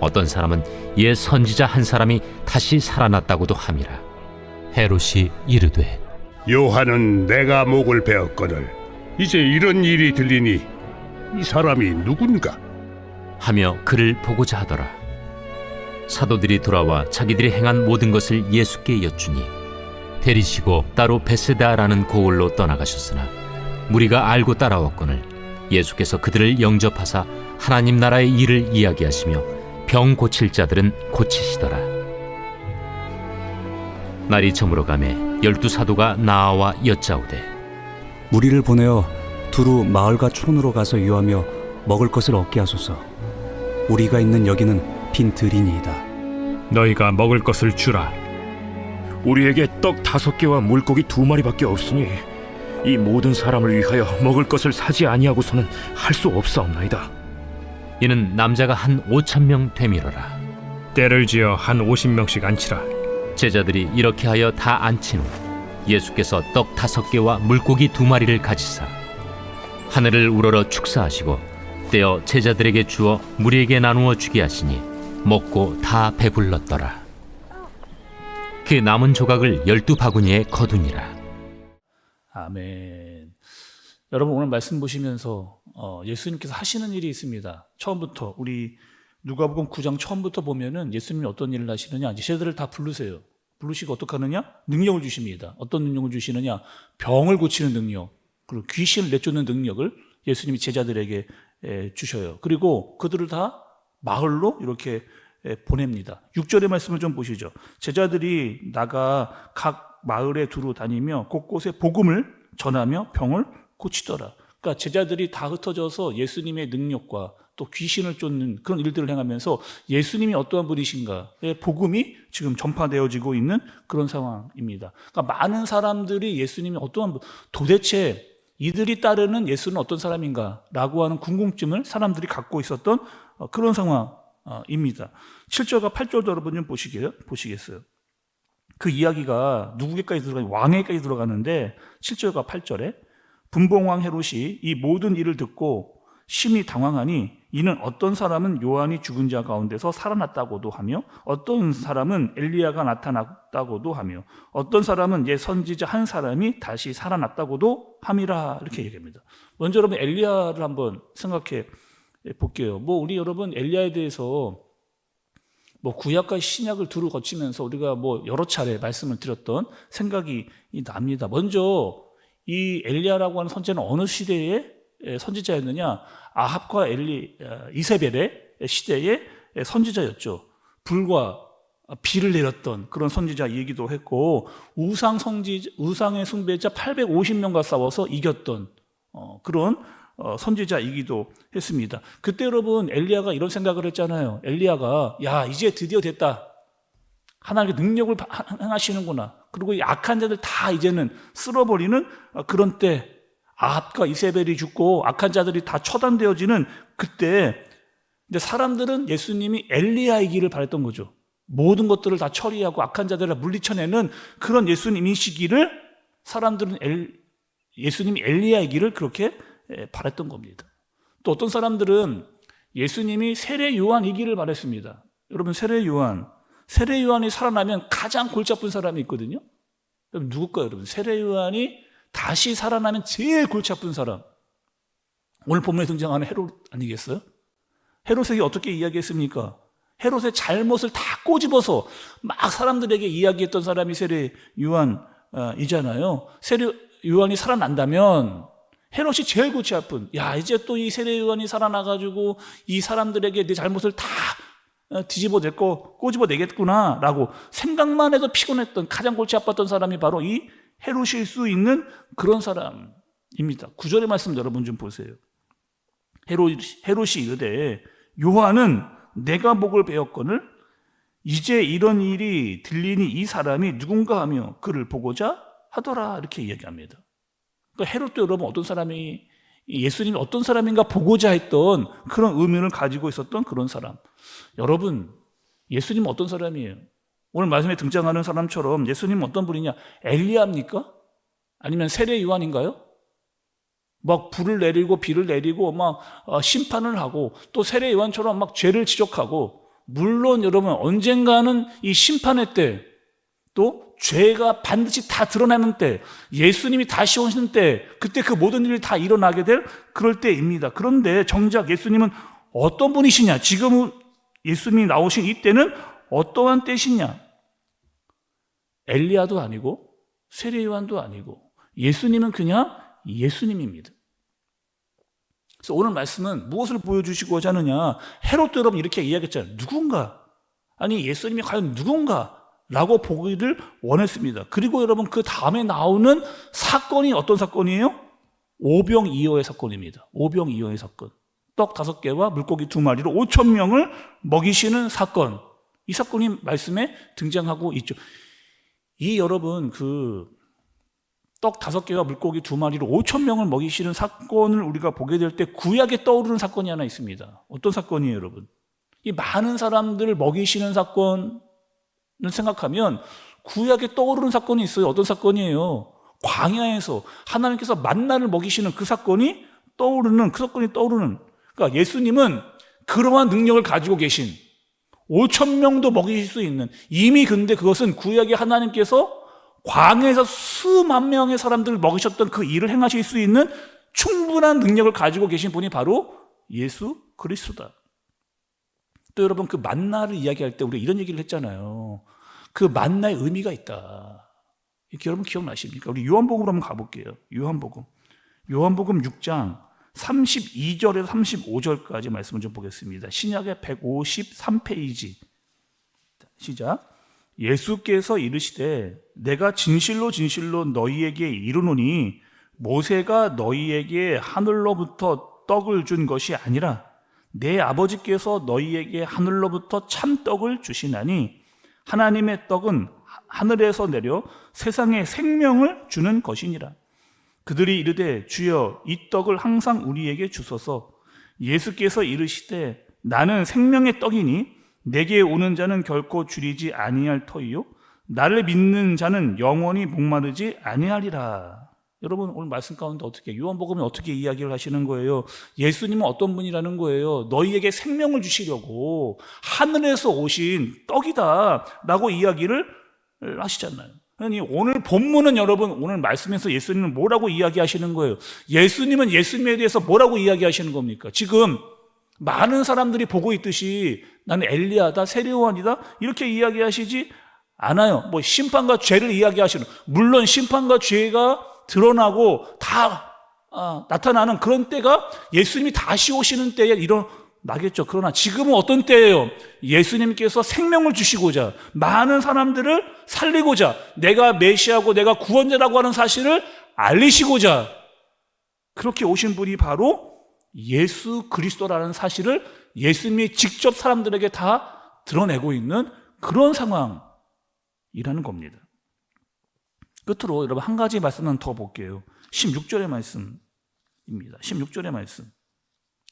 어떤 사람은 옛 선지자 한 사람이 다시 살아났다고도 함이라. 헤롯이 이르되 요한은 내가 목을 베었거늘 이제 이런 일이 들리니 이 사람이 누군가? 하며 그를 보고자 하더라. 사도들이 돌아와 자기들이 행한 모든 것을 예수께 여쭈니 데리시고 따로 베세다라는 고을로 떠나가셨으나 무리가 알고 따라왔거늘 예수께서 그들을 영접하사 하나님 나라의 일을 이야기하시며 병 고칠 자들은 고치시더라. 날이 저물어 가매 열두 사도가 나아와 여짜오되 무리를 보내어 두루 마을과 촌으로 가서 유하며 먹을 것을 얻게 하소서. 우리가 있는 여기는 빈 들이니이다. 너희가 먹을 것을 주라. 우리에게 떡 다섯 개와 물고기 두 마리밖에 없으니 이 모든 사람을 위하여 먹을 것을 사지 아니하고서는 할 수 없사옵나이다. 이는 남자가 한 오천 명 되밀어라. 때를 지어 한 오십 명씩 앉히라. 제자들이 이렇게 하여 다 앉힌 후 예수께서 떡 다섯 개와 물고기 두 마리를 가지사 하늘을 우러러 축사하시고 떼어 제자들에게 주어 무리에게 나누어 주게 하시니 먹고 다 배불렀더라. 그 남은 조각을 열두 바구니에 거두니라. 아멘. 여러분 오늘 말씀 보시면서 어, 예수님께서 하시는 일이 있습니다. 처음부터 우리 누가복음 9장 처음부터 보면은 예수님이 어떤 일을 하시느냐 제자들을 다 부르세요. 부르시고 어떻게 하느냐? 능력을 주십니다. 어떤 능력을 주시느냐? 병을 고치는 능력, 그리고 귀신을 내쫓는 능력을 예수님이 제자들에게 에, 주셔요. 그리고 그들을 다 마을로 이렇게 에, 보냅니다. 6절의 말씀을 좀 보시죠. 제자들이 나가 각 마을에 두루 다니며 곳곳에 복음을 전하며 병을 고치더라. 그러니까 제자들이 다 흩어져서 예수님의 능력과 또 귀신을 쫓는 그런 일들을 행하면서 예수님이 어떠한 분이신가의 복음이 지금 전파되어지고 있는 그런 상황입니다. 그러니까 많은 사람들이 예수님이 어떠한 분, 도대체 이들이 따르는 예수는 어떤 사람인가라고 하는 궁금증을 사람들이 갖고 있었던 어, 그런 상황입니다. 7절과 8절도 여러분 좀 보시게요. 보시겠어요. 그 이야기가 누구에게까지 들어가 왕에게까지 들어가는데 7절과 8절에 분봉왕 헤롯이 이 모든 일을 듣고 심히 당황하니 이는 어떤 사람은 요한이 죽은 자 가운데서 살아났다고도 하며 어떤 사람은 엘리야가 나타났다고도 하며 어떤 사람은 옛 선지자 한 사람이 다시 살아났다고도 함이라 이렇게 얘기합니다. 먼저 여러분 엘리야를 한번 생각해 볼게요. 뭐 우리 여러분 엘리야에 대해서 뭐 구약과 신약을 두루 거치면서 우리가 뭐 여러 차례 말씀을 드렸던 생각이 납니다. 먼저 이 엘리야라고 하는 선지자는 어느 시대의 선지자였느냐? 아합과 엘리 이세벨의 시대의 선지자였죠. 불과 비를 내렸던 그런 선지자이기도 했고 우상 성지 우상의 숭배자 850명과 싸워서 이겼던 어, 그런 어, 선지자이기도 했습니다. 그때 여러분 엘리야가 이런 생각을 했잖아요. 엘리야가 야 이제 드디어 됐다. 하나님의 능력을 행하시는구나. 그리고 이 악한 자들 다 이제는 쓸어버리는 그런 때 아합과 이세벨이 죽고 악한 자들이 다 처단되어지는 그때 이제 사람들은 예수님이 엘리야이기를 바랬던 거죠. 모든 것들을 다 처리하고 악한 자들을 물리쳐내는 그런 예수님이시기를 사람들은 엘, 예수님이 엘리야이기를 그렇게 바랬던 겁니다. 또 어떤 사람들은 예수님이 세례 요한이기를 바랬습니다. 여러분 세례 요한, 세례 요한이 살아나면 가장 골치 아픈 사람이 있거든요. 그럼 누굴까요, 여러분? 세례 요한이 다시 살아나면 제일 골치 아픈 사람. 오늘 본문에 등장하는 헤롯 아니겠어요? 헤롯에게 어떻게 이야기했습니까? 헤롯의 잘못을 다 꼬집어서 막 사람들에게 이야기했던 사람이 세례 요한이잖아요. 세례 요한이 살아난다면 헤롯이 제일 골치 아픈 야 이제 또 이 세례 요한이 살아나가지고 이 사람들에게 내 잘못을 다 어, 뒤집어내고 꼬집어내겠구나라고 생각만 해도 피곤했던 가장 골치 아팠던 사람이 바로 이 헤롯일 수 있는 그런 사람입니다. 구절의 말씀 여러분 좀 보세요. 헤롯, 헤롯이 이르되 요한은 내가 목을 베었거늘 이제 이런 일이 들리니 이 사람이 누군가 하며 그를 보고자 하더라 이렇게 이야기합니다. 그러니까 헤롯도 여러분 어떤 사람이 예수님이 어떤 사람인가 보고자 했던 그런 의미를 가지고 있었던 그런 사람. 여러분 예수님은 어떤 사람이에요? 오늘 말씀에 등장하는 사람처럼 예수님은 어떤 분이냐? 엘리야입니까? 아니면 세례 요한인가요? 막 불을 내리고 비를 내리고 막 어, 심판을 하고 또 세례 요한처럼 막 죄를 지적하고 물론 여러분 언젠가는 이 심판의 때 또 죄가 반드시 다 드러나는 때 예수님이 다시 오시는 때 그때 그 모든 일이 다 일어나게 될 그럴 때입니다. 그런데 정작 예수님은 어떤 분이시냐? 지금 예수님이 나오신 이 때는 어떠한 때시냐? 엘리야도 아니고 세례 요한도 아니고 예수님은 그냥 예수님입니다. 그래서 오늘 말씀은 무엇을 보여주시고자 하느냐? 헤롯도 여러분 이렇게 이야기했잖아요. 누군가 아니 예수님이 과연 누군가? 라고 보기를 원했습니다. 그리고 여러분 그 다음에 나오는 사건이 어떤 사건이에요? 오병이어의 사건입니다. 오병이어의 사건. 떡 다섯 개와 물고기 두 마리로 오천 명을 먹이시는 사건. 이 사건이 말씀에 등장하고 있죠. 이 여러분 그 떡 다섯 개와 물고기 두 마리로 오천 명을 먹이시는 사건을 우리가 보게 될 때 구약에 떠오르는 사건이 하나 있습니다. 어떤 사건이에요, 여러분? 이 많은 사람들을 먹이시는 사건을 생각하면 구약에 떠오르는 사건이 있어요. 어떤 사건이에요? 광야에서 하나님께서 만나를 먹이시는 그 사건이 떠오르는 그 사건이 떠오르는 그러니까 예수님은 그러한 능력을 가지고 계신 5천 명도 먹이실 수 있는 이미 근데 그것은 구약의 하나님께서 광야에서 수만 명의 사람들을 먹이셨던 그 일을 행하실 수 있는 충분한 능력을 가지고 계신 분이 바로 예수 그리스도다. 또 여러분 그 만나를 이야기할 때 우리 이런 얘기를 했잖아요. 그 만나의 의미가 있다. 여러분 기억나십니까? 우리 요한복음으로 한번 가볼게요. 요한복음. 요한복음 6장 32절에서 35절까지 말씀을 좀 보겠습니다. 신약의 153페이지. 시작. 예수께서 이르시되 내가 진실로 진실로 너희에게 이르노니 모세가 너희에게 하늘로부터 떡을 준 것이 아니라 내 아버지께서 너희에게 하늘로부터 참 떡을 주시나니 하나님의 떡은 하늘에서 내려 세상에 생명을 주는 것이니라. 그들이 이르되 주여 이 떡을 항상 우리에게 주소서 예수께서 이르시되 나는 생명의 떡이니 내게 오는 자는 결코 줄이지 아니할 터이요 나를 믿는 자는 영원히 목마르지 아니하리라. 여러분 오늘 말씀 가운데 어떻게 요한복음이 어떻게 이야기를 하시는 거예요? 예수님은 어떤 분이라는 거예요? 너희에게 생명을 주시려고 하늘에서 오신 떡이다라고 이야기를 하시잖아요. 아니 오늘 본문은 여러분 오늘 말씀에서 예수님은 뭐라고 이야기하시는 거예요? 예수님은 예수님에 대해서 뭐라고 이야기하시는 겁니까? 지금 많은 사람들이 보고 있듯이 나는 엘리야다, 세례요한이다 이렇게 이야기하시지 않아요. 뭐 심판과 죄를 이야기하시는 물론 심판과 죄가 드러나고 다 아, 나타나는 그런 때가 예수님이 다시 오시는 때에 일어 나겠죠. 그러나 지금은 어떤 때예요? 예수님께서 생명을 주시고자 많은 사람들을 살리고자 내가 메시아고 내가 구원자라고 하는 사실을 알리시고자 그렇게 오신 분이 바로 예수 그리스도라는 사실을 예수님이 직접 사람들에게 다 드러내고 있는 그런 상황이라는 겁니다. 끝으로 여러분 한 가지 말씀은 더 볼게요. 16절의 말씀입니다. 16절의 말씀.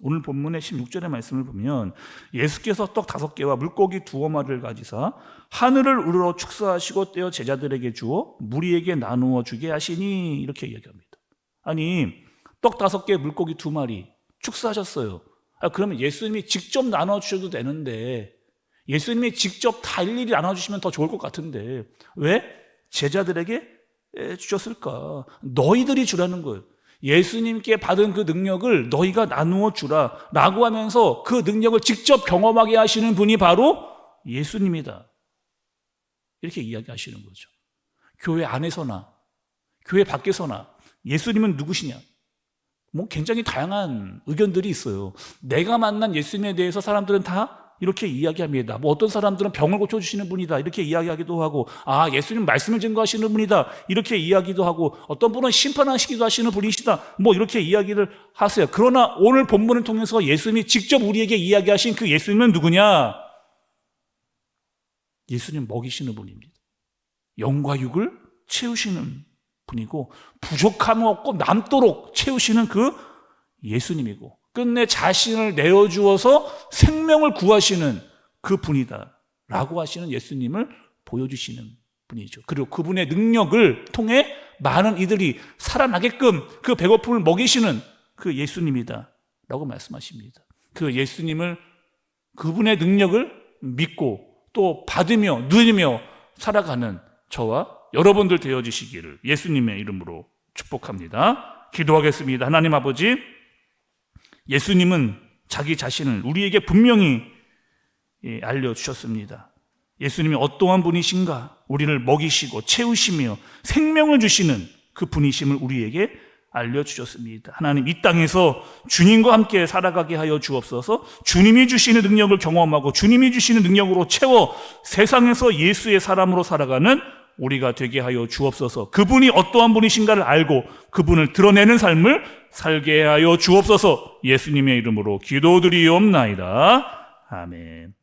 오늘 본문의 16절의 말씀을 보면 예수께서 떡 다섯 개와 물고기 두어 마리를 가지사 하늘을 우러러 축사하시고 떼어 제자들에게 주어 무리에게 나누어 주게 하시니 이렇게 이야기합니다. 아니 떡 다섯 개 물고기 두 마리 축사하셨어요. 아, 그러면 예수님이 직접 나눠 주셔도 되는데 예수님이 직접 다 일일이 나눠 주시면 더 좋을 것 같은데 왜 제자들에게 주셨을까? 너희들이 주라는 거예요. 예수님께 받은 그 능력을 너희가 나누어 주라 라고 하면서 그 능력을 직접 경험하게 하시는 분이 바로 예수님이다. 이렇게 이야기하시는 거죠. 교회 안에서나 교회 밖에서나 예수님은 누구시냐? 뭐 굉장히 다양한 의견들이 있어요. 내가 만난 예수님에 대해서 사람들은 다 이렇게 이야기합니다. 뭐 어떤 사람들은 병을 고쳐주시는 분이다. 이렇게 이야기하기도 하고, 아, 예수님 말씀을 증거하시는 분이다. 이렇게 이야기도 하고, 어떤 분은 심판하시기도 하시는 분이시다. 뭐 이렇게 이야기를 하세요. 그러나 오늘 본문을 통해서 예수님이 직접 우리에게 이야기하신 그 예수님은 누구냐? 예수님 먹이시는 분입니다. 영과 육을 채우시는 분이고 부족함 없고 남도록 채우시는 그 예수님이고 끝내 자신을 내어주어서 생명을 구하시는 그 분이다 라고 하시는 예수님을 보여주시는 분이죠. 그리고 그분의 능력을 통해 많은 이들이 살아나게끔 그 배고픔을 먹이시는 그 예수님이다 라고 말씀하십니다. 그 예수님을 그분의 능력을 믿고 또 받으며 누리며 살아가는 저와 여러분들 되어지시기를 예수님의 이름으로 축복합니다. 기도하겠습니다. 하나님 아버지, 예수님은 자기 자신을 우리에게 분명히 예, 알려주셨습니다. 예수님이 어떠한 분이신가? 우리를 먹이시고 채우시며 생명을 주시는 그 분이심을 우리에게 알려주셨습니다. 하나님 이 땅에서 주님과 함께 살아가게 하여 주옵소서 주님이 주시는 능력을 경험하고 주님이 주시는 능력으로 채워 세상에서 예수의 사람으로 살아가는 우리가 되게 하여 주옵소서 그분이 어떠한 분이신가를 알고 그분을 드러내는 삶을 살게 하여 주옵소서 예수님의 이름으로 기도드리옵나이다. 아멘.